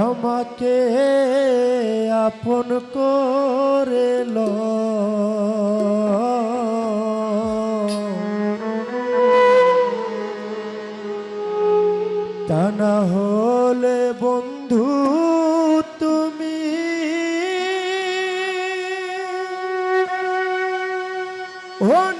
আমাকে আপন করে লো তা না হলে বন্ধু One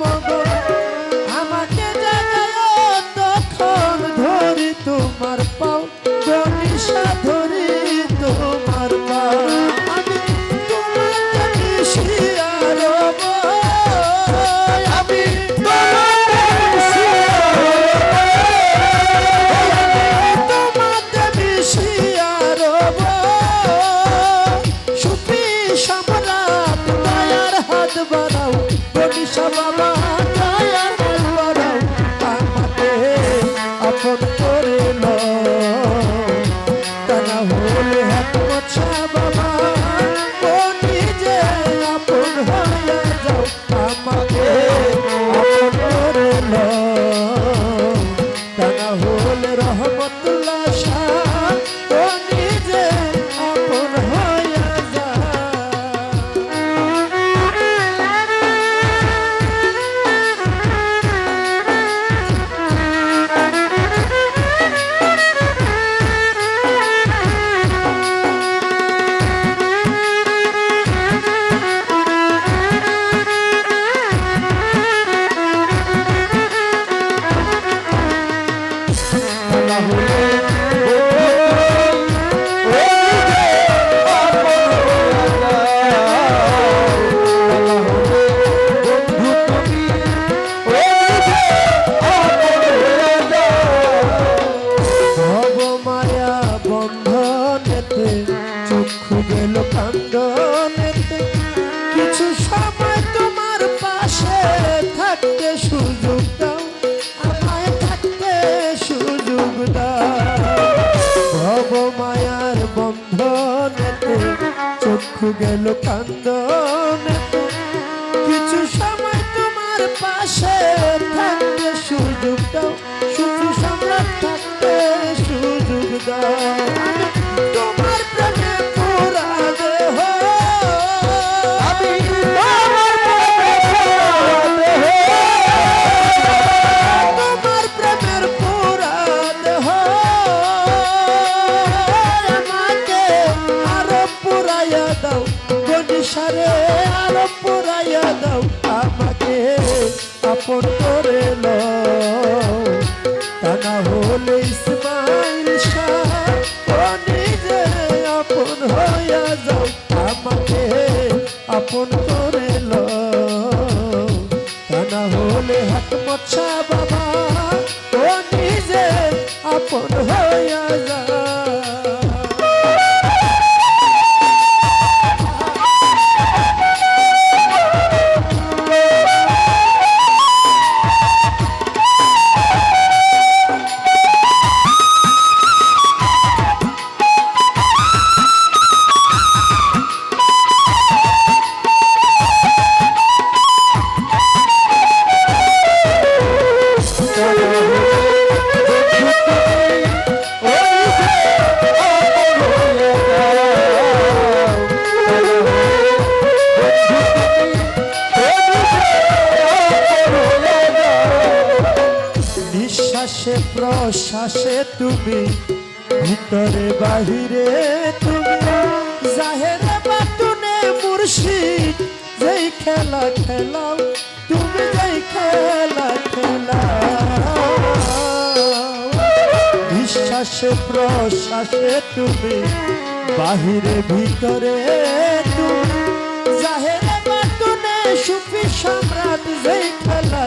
মা। গেল কান্দ উত্তরে তা না হলে ইসমাইল শাহ নিজে আপন হইয়া যাও, আমাকে আপন করে তা না হলে হাত মচ্ছা বাবা ও নিজে আপন তুমি, ভিতরে, বাহিরে তুমি। জাহেরে বাতুনে মুর্শি যেই খেলা খেলাও, তুমি যেই খেলা খেলা বিশ্বাসে প্রশ্বাসে তুমি, বাহিরে, ভিতরে তুমি। জাহেরে বাতুনে সুফি সম্রাট, যেই খেলা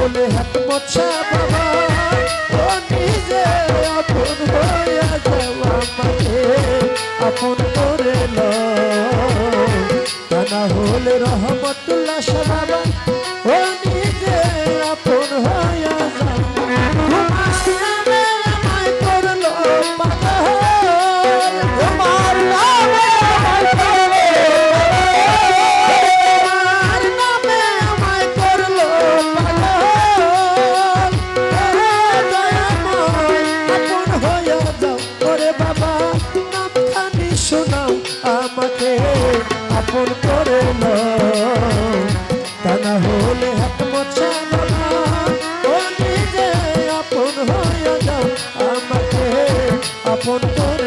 বলে হাত মোছা বাবা। আপন করে না তা না হলে হাত আপন হয়ে যাও। আমাকে আপন করে